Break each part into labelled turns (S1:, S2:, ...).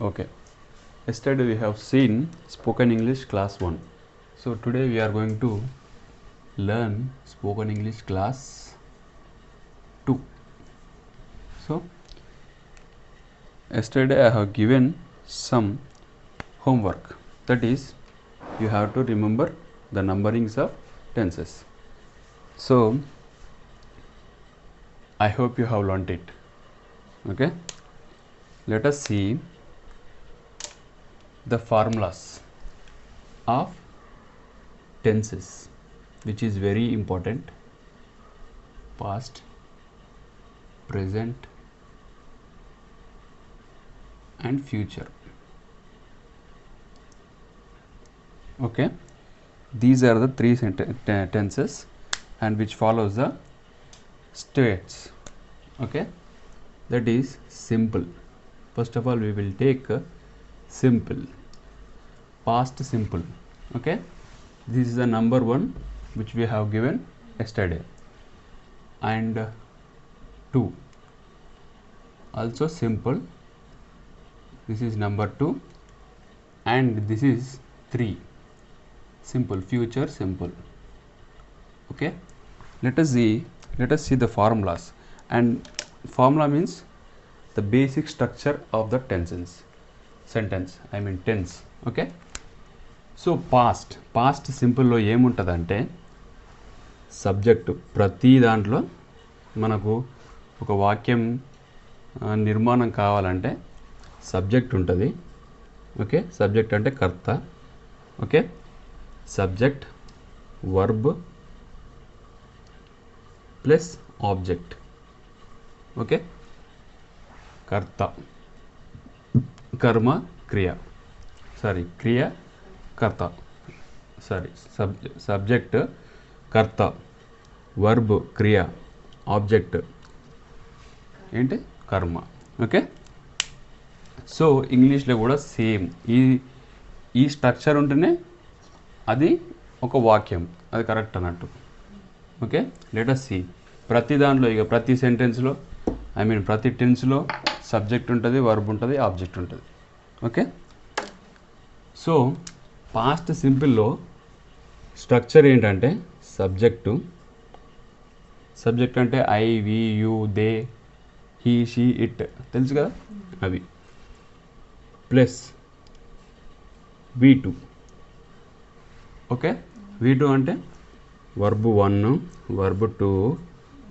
S1: okay yesterday we have seen spoken english class 1 so today we are going to learn spoken english class 2 so yesterday i have given some homework that is you have to remember the numberings of tenses so i hope you have learnt it okay let us see the formulas of tenses which is very important past present and future okay these are the three tenses and which follows the states okay that is simple first of all we will take simple past simple okay this is the number one which we have given yesterday and uh, two also simple this is number two and this is three simple future simple okay let us see let us see the formulas and formula means the basic structure of the tenses sentence I mean tense okay so past past సింపుల్లో ఏముంటుందంటే subject ప్రతి దాంట్లో మనకు ఒక వాక్యం నిర్మాణం కావాలంటే subject ఉంటుంది okay subject అంటే కర్త okay subject verb plus object okay కర్త కర్మ క్రియ సారీ క్రియ కర్త సారీ సబ్ సబ్జెక్ట్ కర్త వర్బ్ క్రియ ఆబ్జెక్ట్ ఏంటి కర్మ ఓకే సో ఇంగ్లీష్లో కూడా సేమ్ ఈ ఈ స్ట్రక్చర్ ఉంటేనే అది ఒక వాక్యం అది కరెక్ట్ అన్నట్టు ఓకే లెటర్ సి ప్రతి దాంట్లో ఇక ప్రతి సెంటెన్స్లో ఐ మీన్ ప్రతి టెన్స్లో సబ్జెక్ట్ ఉంటుంది వర్బ్ ఉంటుంది ఆబ్జెక్ట్ ఉంటుంది ఓకే సో పాస్ట్ సింపుల్లో స్ట్రక్చర్ ఏంటంటే సబ్జెక్టు సబ్జెక్ట్ అంటే I we you they he she it తెలుసు కదా అవి plus V two okay V two అంటే verb one verb two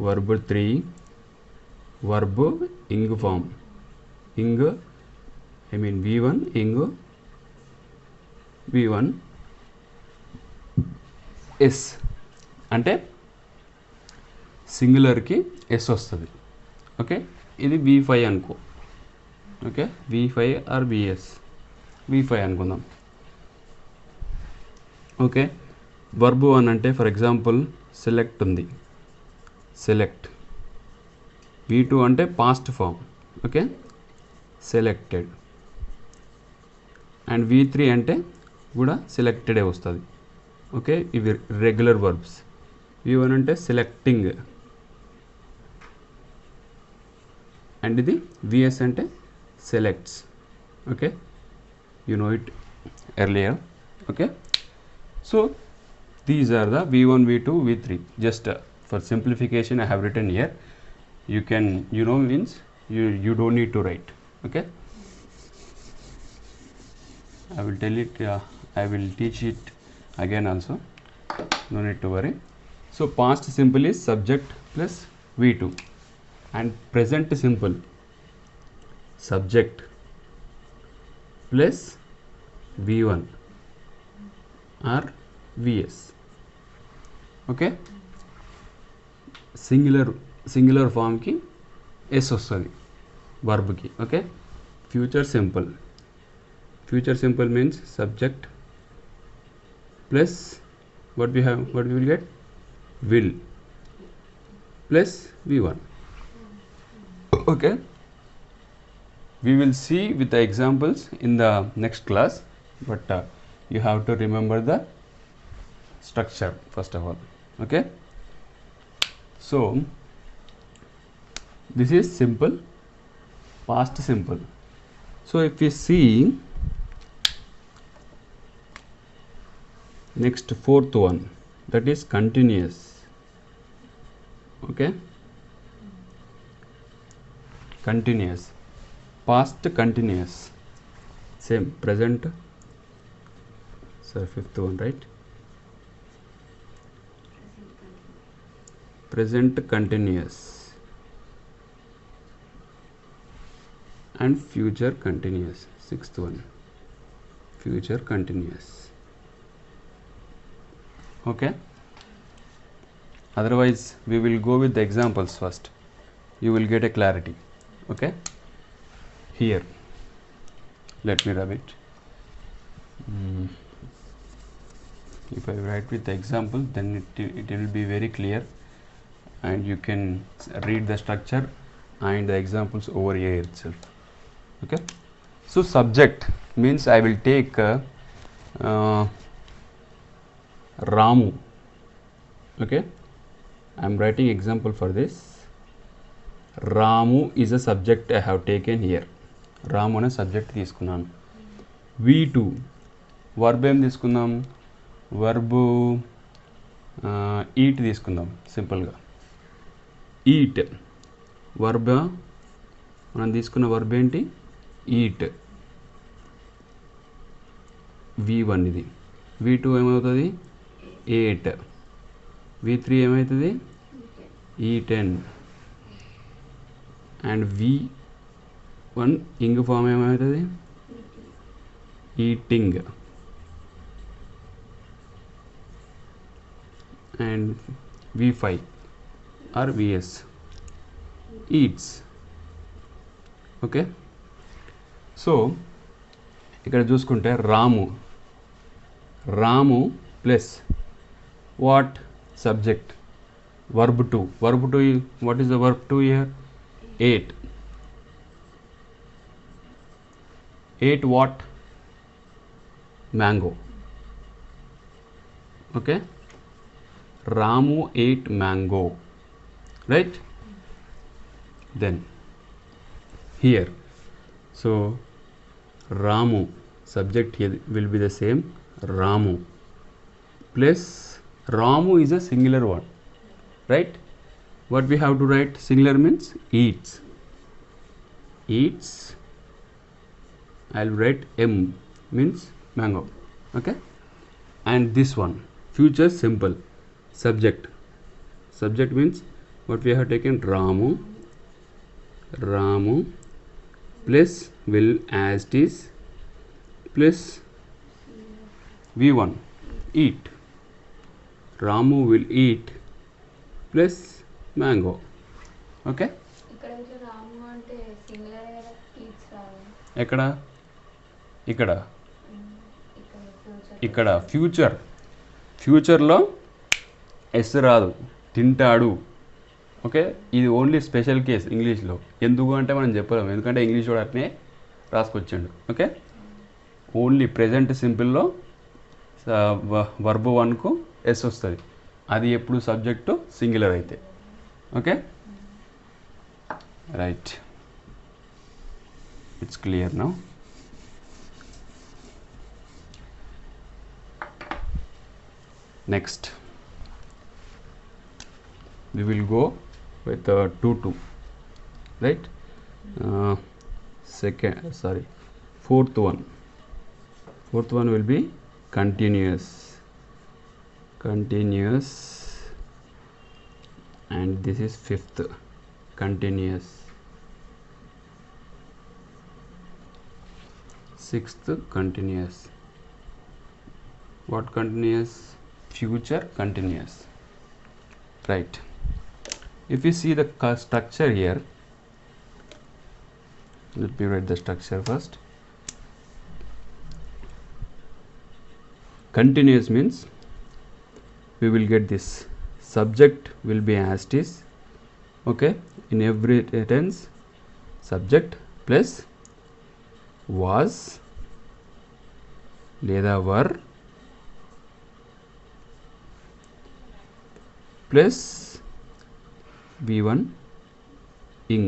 S1: verb three verb ing form I mean V one ing V one S అంటే సింగులర్కి S వస్తుంది okay ఇది V five అనుకో okay V five or VS V five అనుకుందాం okay verb అని అంటే for example select ఉంది select V two అంటే past form okay selected and V three అంటే కూడా సెలెక్టెడే వస్తుంది ఓకే ఇవి రెగ్యులర్ వర్బ్స్ వి వన్ అంటే సెలెక్టింగ్ అండ్ ఇది విఎస్ అంటే selects okay you know it earlier okay so these are the V one V two V three just for simplification I have written here you can you know means you you don't need to write okay i will tell it uh, i will teach it again also no need to worry so past simple is subject plus v2 and present simple subject plus v1 or vs okay singular singular ఫామ్కి yes వస్తుంది verb ki. Okay, future simple. Future simple means subject plus what we have, what we will get, will plus V1. Okay, we will see with the examples in the next class, but uh, you have to remember the structure first of all. Okay, so this is simple past simple so if we see next fourth one that is continuous okay continuous past continuous same present so fifth one right present continuous and future continuous sixth one future continuous okay otherwise we will go with the examples first you will get a clarity okay here let me rub it mm. if I write with the example then it, it will be very clear and you can read the structure and the examples over here itself okay so subject means i will take uh, uh, ramu okay i am writing example for this ramu is a subject i have taken here ramu Ramu subject subject v2 verb em verb verb uh, eat eat simple ga eat verb మనం తీసుకున్న verb ఏంటి eat V one ఇది వి two ఏమవుతుంది eight V three ఏమవుతుంది eaten and V one ing form ఏమవుతుంది eating and V five or V S eats okay so ఇక్కడ చూసుకుంటే Ramu Ramu plus what subject verb two verb two what is the verb two here ate ate what mango okay Ramu ate mango right then here so Ramu. Subject here will be the same Ramu. Plus Ramu is a singular word, Right? What we have to write singular means eats. Eats. I'll write M means mango. Okay? And this one. Future simple. Subject. Subject means what we have taken Ramu. Ramu plus will as this plus V one eat Ramu will eat plus mango okay ఎక్కడ ఇక్కడ
S2: ఇక్కడ future
S1: ఫ్యూచర్లో yes రాదు తింటాడు okay ఇది only special case ఇంగ్లీష్లో ఎందుకు అంటే మనం చెప్పలేము ఎందుకంటే ఇంగ్లీష్ కూడా అట్నే రాసుకొచ్చాడు ఓకే ఓన్లీ ప్రజెంట్ సింపుల్లో వర్బు వన్కు ఎస్ వస్తుంది అది ఎప్పుడు సబ్జెక్టు సింగులర్ అయితే okay right it's clear now next we will go with uh, 2 2 right uh, second sorry fourth one fourth one will be continuous continuous and this is fifth continuous sixth continuous what continuous future continuous right if you see the cu- structure here let me write the structure first continuous means we will get this subject will be as it is okay in every tense subject plus was లేదా were plus v1 ing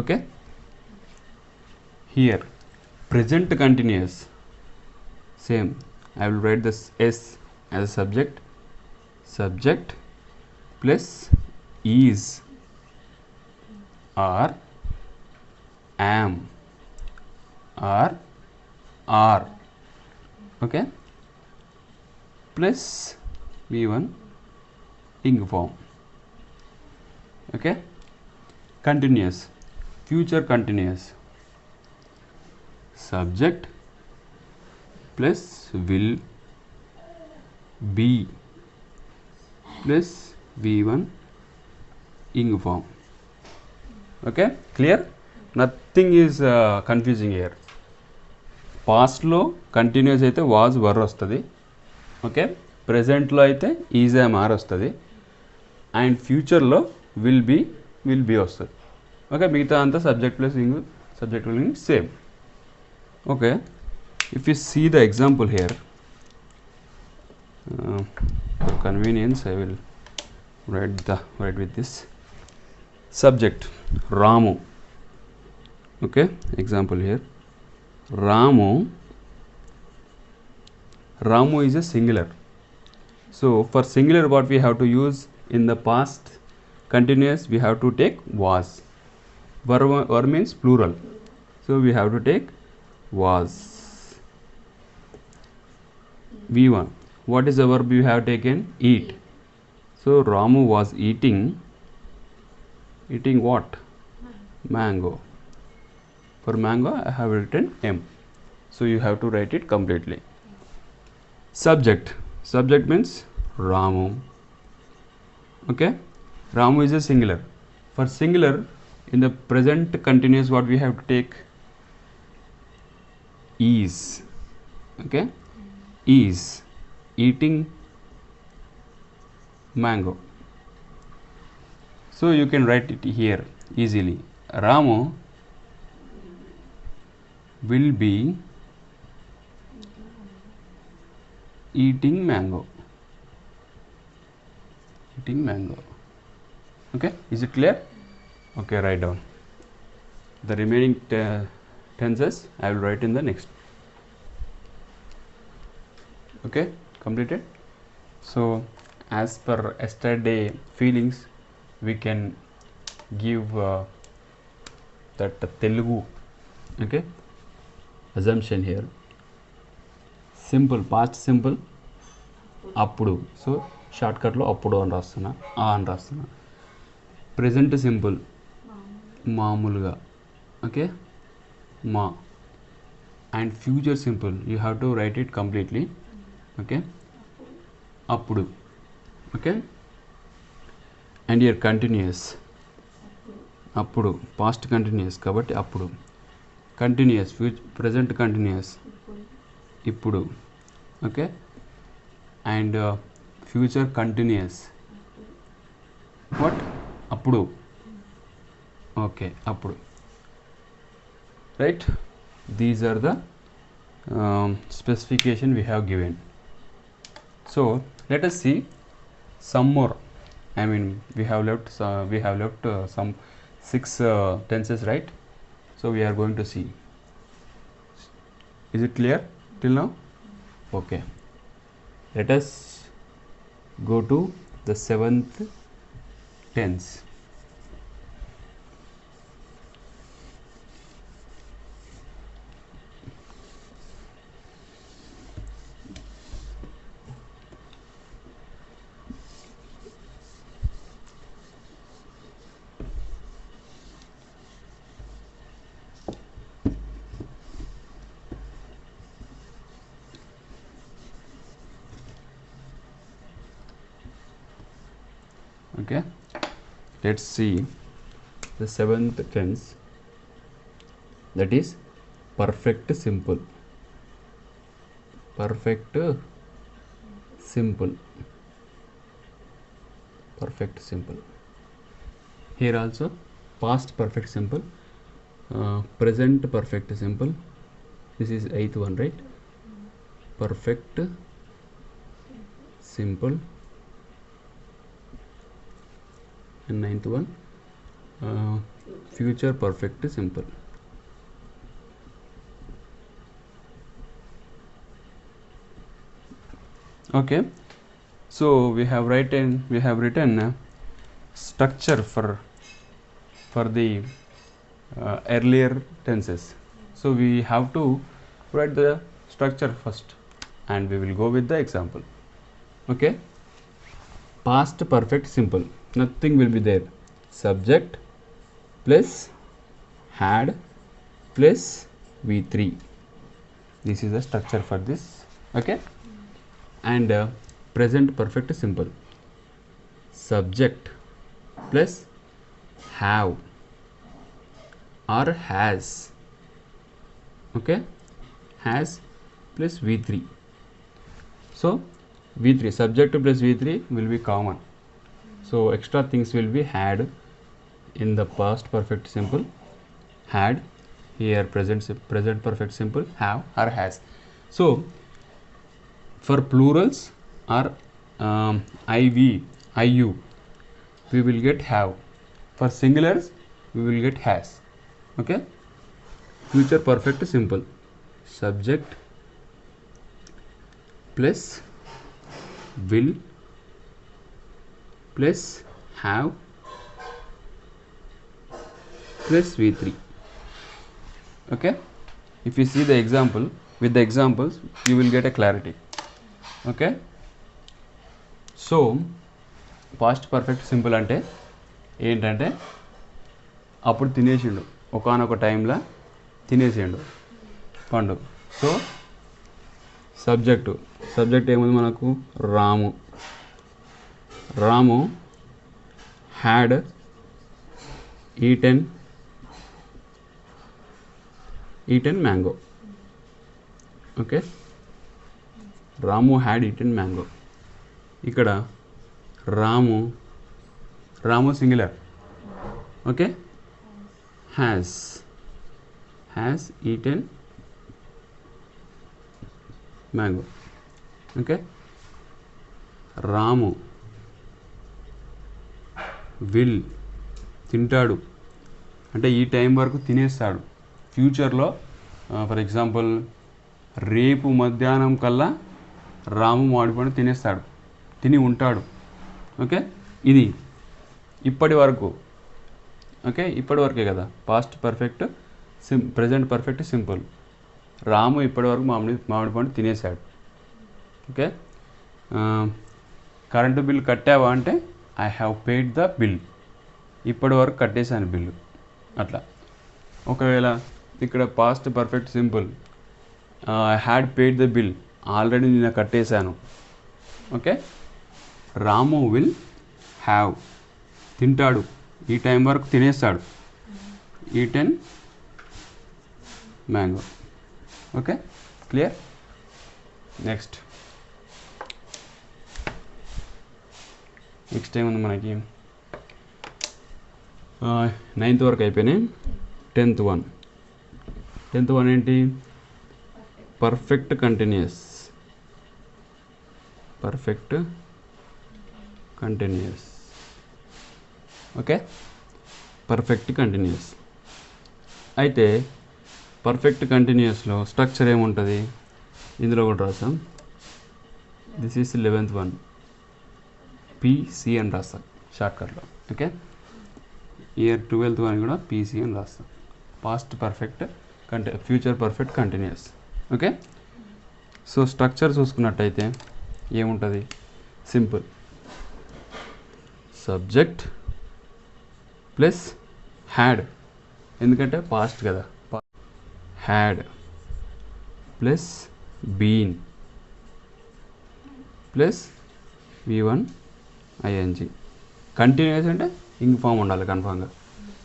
S1: okay here present continuous same I will write this s as a subject subject plus is or am or are okay plus v1 ing form okay continuous future continuous subject plus will be plus V one ing form okay clear nothing is confusing here పాస్ట్లో continuous అయితే was were వస్తుంది okay ప్రజెంట్లో అయితే easy మార్ వస్తుంది and ఫ్యూచర్లో will be will be వస్తుంది okay మిగతా అంతా subject plus ing subject ing same okay if you see the example here uh, for convenience i will write the write with this subject ramu okay example here ramu ramu is a singular so for singular what we have to use in the past continuous we have to take was verb, means plural so we have to take was v1 what is the verb we have taken eat so ramu was eating eating what mango for mango i have written m so you have to write it completely subject subject means ramu okay Ramu is a singular. For singular, in the present continuous, what we have to take is. Okay, is eating mango. So you can write it here easily. Ramu will be eating mango eating mango okay is it clear okay write down the remaining te tenses i will write in the next okay completed so as per yesterday feelings we can give uh, that telugu okay assumption here simple past simple అప్పుడు so షార్ట్కట్లో అప్పుడు అని రాస్తున్నా ఆ అని రాస్తున్నా present simple మామూలుగా okay మా and future simple you have to write it completely okay అప్పుడు ఓకే అండ్ యూర్ కంటిన్యూస్ అప్పుడు పాస్ట్ కంటిన్యూస్ కాబట్టి అప్పుడు కంటిన్యూస్ ఫ్యూ ప్రజెంట్ కంటిన్యూస్ ఇప్పుడు okay and future continuous what అప్పుడు ఓకే అప్పుడు right these are the specification we have given so let us see some more i mean we have left uh, we have left uh, some six uh, tenses right so we are going to see is it clear till now okay let us go to the seventh tense okay let's see the seventh tense that is perfect simple perfect simple perfect simple here also past perfect simple uh, present perfect simple this is eighth one right perfect simple and ninth one uh, future perfect simple okay so we have written we have written uh, structure for for the uh, earlier tenses so we have to write the structure first and we will go with the example okay past perfect simple nothing will be there subject plus had plus v3 this is the structure for this okay and uh, present perfect simple subject plus have or has okay has plus v3 so v3 subject plus v3 will be common so extra things will be had in the past perfect simple had here present present perfect simple have or has so for plurals or um, iv iu we will get have for singulars we will get has okay future perfect simple subject plus will plus have plus V three okay if you see the example with the examples you will get a clarity okay so past perfect simple అంటే ఏంటంటే అప్పుడు తినేసిండు ఒకనొక టైంలో తినేసిండు పండు so subject subject ఏముంది మనకు Ramu Ramu had eaten eaten mango okay Ramu had eaten mango ఇక్కడ Ramu Ramu singular okay has has eaten mango okay Ramu will తింటాడు అంటే ఈ టైం వరకు తినేస్తాడు ఫ్యూచర్లో ఫర్ ఎగ్జాంపుల్ రేపు మధ్యాహ్నం కల్లా రాము మామిడిపండు తినేస్తాడు తిని ఉంటాడు ఓకే ఇది ఇప్పటి వరకు ఓకే ఇప్పటి వరకే కదా పాస్ట్ పర్ఫెక్ట్ సిం ప్రజెంట్ పర్ఫెక్ట్ సింపుల్ రాము ఇప్పటి వరకు మామిడి మామిడి పండు తినేశాడు ఓకే కరెంటు బిల్ కట్టావా అంటే I have paid the bill ఇప్పటి వరకు కట్టేశాను బిల్లు అట్లా ఒకవేళ ఇక్కడ past perfect simple I had paid the bill already నేను కట్టేశాను ఓకే రాము విల్ హ్యావ్ తింటాడు ఈ టైం వరకు తినేస్తాడు eaten mango okay clear next next ఉంది మనకి నైన్త్ వరకు అయిపోయినాయి టెన్త్ వన్ టెన్త్ వన్ ఏంటి perfect continuous perfect continuous okay perfect continuous అయితే పర్ఫెక్ట్ కంటిన్యూస్లో స్ట్రక్చర్ ఏముంటుంది ఇందులో కూడా రాసాం this is eleventh one PC అని రాస్తాం షార్ట్కట్లో ఓకే ఇయర్ ట్వెల్త్ అని కూడా పీసీ అని రాస్తాం పాస్ట్ పర్ఫెక్ట్ కంటే future perfect continuous okay so structure చూసుకున్నట్టయితే ఏముంటుంది సింపుల్ సబ్జెక్ట్ ప్లస్ హ్యాడ్ ఎందుకంటే పాస్ట్ కదా had plus been plus V one ING continuous అంటే ఇంగ్ ఫామ్ ఉండాలి కన్ఫామ్గా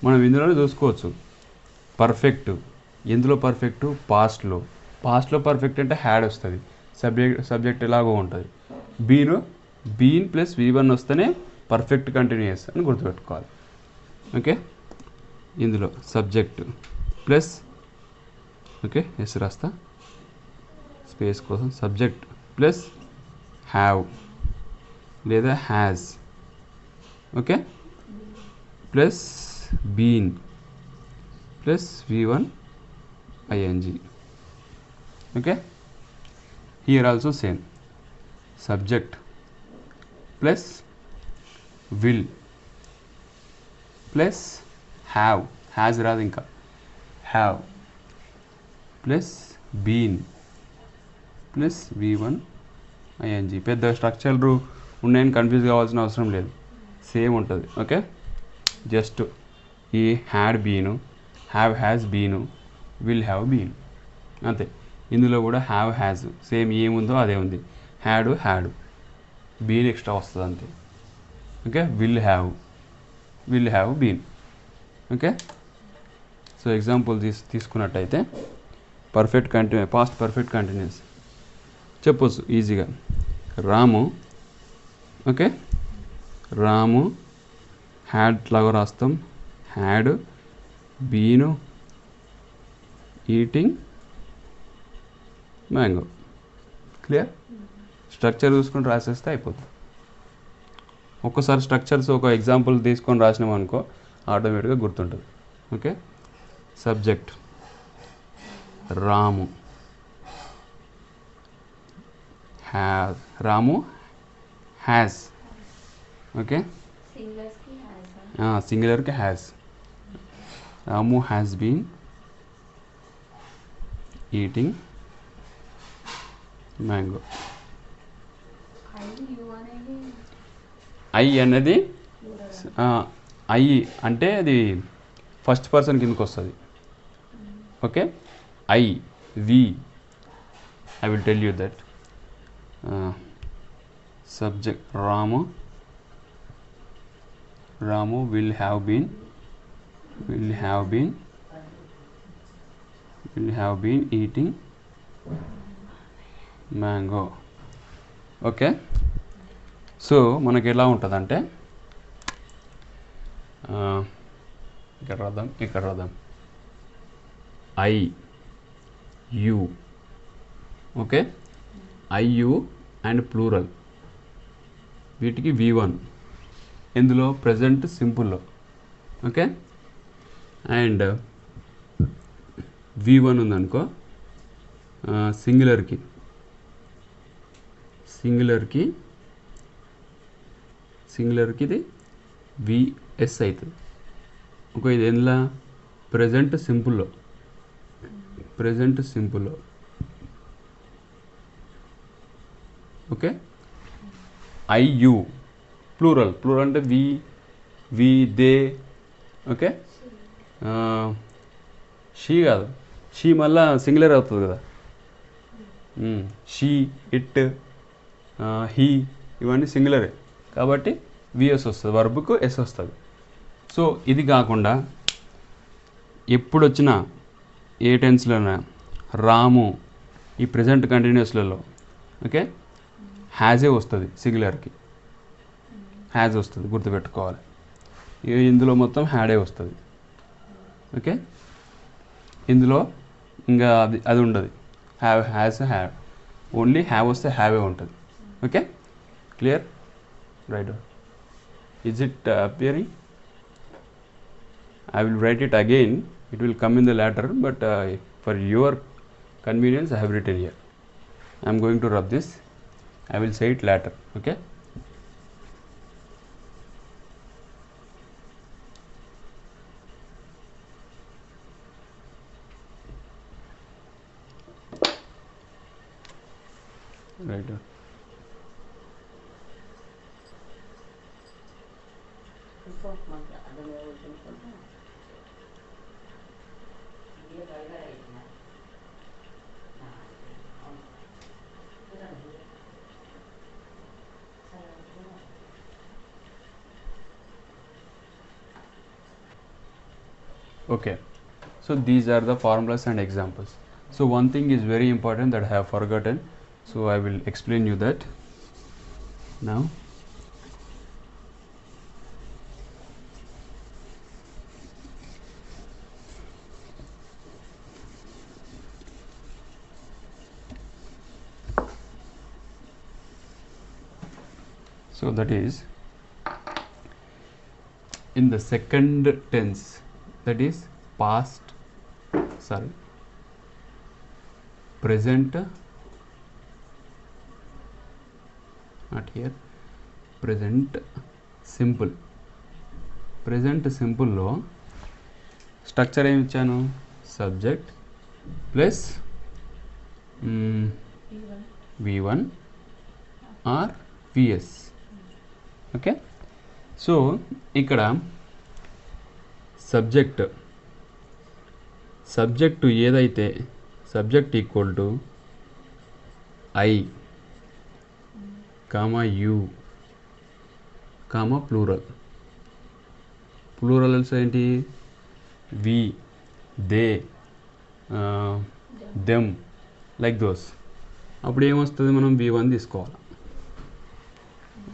S1: మనం ఇందులో చూసుకోవచ్చు పర్ఫెక్ట్ ఎందులో పర్ఫెక్ట్ పాస్ట్లో పాస్ట్లో పర్ఫెక్ట్ అంటే హ్యాడ్ వస్తుంది సబ్జెక్ట్ సబ్జెక్ట్ ఎలాగో ఉంటుంది బీలో బీన్ ప్లస్ వి వన్ వస్తేనే పర్ఫెక్ట్ కంటిన్యూస్ అని గుర్తుపెట్టుకోవాలి ఓకే ఇందులో సబ్జెక్టు ప్లస్ ఓకే ఎస్ రాస్తా స్పేస్ కోసం సబ్జెక్ట్ ప్లస్ హ్యావ్ లేదా has okay plus been plus V one ING okay here also same subject plus will plus have has రాదు ఇంకా have plus been plus V one ING పెద్ద స్ట్రక్చర్లు ఉన్నాయని confuse కావాల్సిన అవసరం లేదు సేమ్ ఉంటుంది ఓకే జస్ట్ ఈ had been have has been will have been అంతే ఇందులో కూడా హ్యావ్ హ్యాజ్ సేమ్ ఏముందో అదే ఉంది హ్యాడు హ్యాడ్ బీన్ ఎక్స్ట్రా వస్తుంది అంతే okay will have will have been okay so example తీసు తీసుకున్నట్టయితే perfect continue past perfect continuous చెప్పొచ్చు ఈజీగా రాము ఓకే రాము హ్యాడ్ లాగా రాస్తాం had been eating mango clear structure చూసుకొని రాసేస్తే అయిపోతుంది ఒక్కసారి స్ట్రక్చర్స్ ఒక ఎగ్జాంపుల్ తీసుకొని రాసినాం అనుకో ఆటోమేటిక్గా గుర్తుంటుంది ఓకే సబ్జెక్ట్ రాము హ్యా Ramu has okay సింగులర్కి has Ramu has been eating
S2: mango I అనేది
S1: ఐ అంటే అది ఫస్ట్ పర్సన్ కిందకి వస్తుంది okay I we I will tell you that subject Ramu Ramu will have been will have been will have been eating mango okay so మనకి ఎలా ఉంటుందంటే ఇక్కడ రాద్దాం ఇక్కడ రాద్దాం I you okay I you and plural వీటికి V one ఇందులో present సింపుల్లో ఓకే అండ్ వి వన్ ఉందనుకో సింగులర్కి సింగులర్కి సింగులర్కి ఇది విఎస్ అవుతుంది ఒక ఇది ఎందులో ప్రజెంట్ సింపుల్లో present సింపుల్లో okay I you plural plural అంటే we we they okay she కాదు షీ మళ్ళా సింగులర్ అవుతుంది కదా షీ ఇట్ హీ ఇవన్నీ సింగులరే కాబట్టి విఎస్ వస్తుంది వర్బుకు ఎస్ వస్తుంది సో ఇది కాకుండా ఎప్పుడు వచ్చినా ఏ టెన్స్లోనే రాము ఈ ప్రజెంట్ కంటిన్యూస్లలో ఓకే హ్యాజే వస్తుంది సిగులర్కి హ్యాజ్ వస్తుంది గుర్తుపెట్టుకోవాలి ఇందులో మొత్తం హ్యాడే వస్తుంది ఓకే ఇందులో ఇంకా అది అది ఉండదు have has have only have వస్తే హ్యావే ఉంటుంది okay clear right is it appearing I will write it again it will come in the letter but for your convenience I have written here I'm going to rub this i will say it later okay these are the formulas and examples so one thing is very important that I have forgotten so I will explain you that now so that is in the second tense that is past sorry present not here present simple present సింపుల్లో structure ఏమి ఇచ్చాను subject plus V one or V S okay so ఇక్కడ subject subject ఏదైతే subject equal to I comma you comma plural plural ఏంటి we they them like those అప్పుడు ఏమొస్తుంది మనం V one తీసుకోవాలి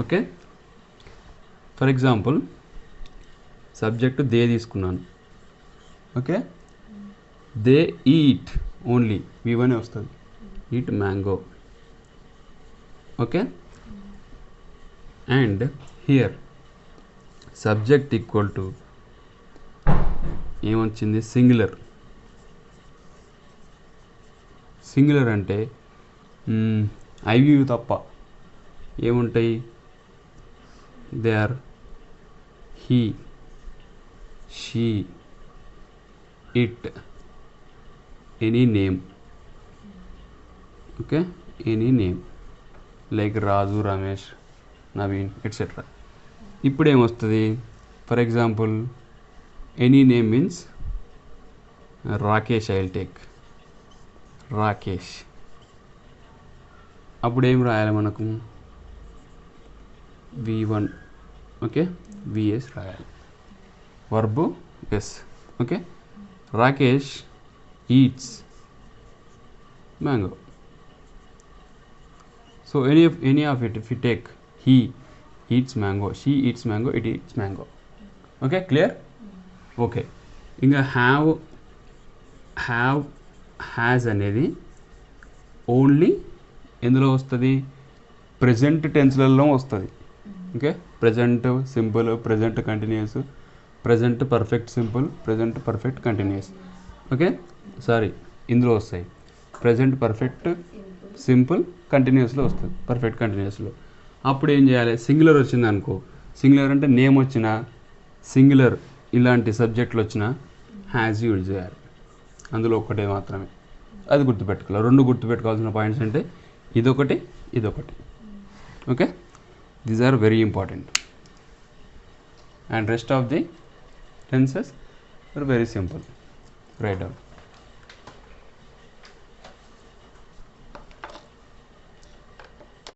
S1: okay for example subject they తీసుకున్నాను okay they eat only వివనే వస్తుంది eat mango okay and here subject equal to ఏమొచ్చింది singular singular అంటే ఐవ్యూ తప్ప ఏముంటాయి they are he she it any name okay any name like Raju Ramesh Naveen etcetera ఇప్పుడు ఏమొస్తుంది for example any name means Rakesh I'll take Rakesh అప్పుడు ఏం రాయాలి మనకు వి వన్ ఓకే విఎస్ రాయాలి verb S okay Rakesh eats mango so any of any of it if take he eats mango she eats mango it eats mango okay clear okay ఇంకా have have has అనేది only ఎందులో వస్తుంది present టెన్స్లలో వస్తుంది okay present simple present continuous present perfect simple present perfect continuous okay sorry ఇందులో వస్తాయి present perfect simple కంటిన్యూస్లో వస్తుంది perfect కంటిన్యూస్లో అప్పుడు ఏం చేయాలి సింగులర్ వచ్చింది అనుకో సింగులర్ అంటే నేమ్ వచ్చిన సింగులర్ ఇలాంటి సబ్జెక్టులు వచ్చిన హ్యాజ్ యూజ్ చేయాలి అందులో ఒక్కటే మాత్రమే అది గుర్తుపెట్టుకోవాలి రెండు గుర్తుపెట్టుకోవాల్సిన పాయింట్స్ అంటే ఇదొకటి ఇదొకటి okay these are very important and rest of the tenses are very simple up.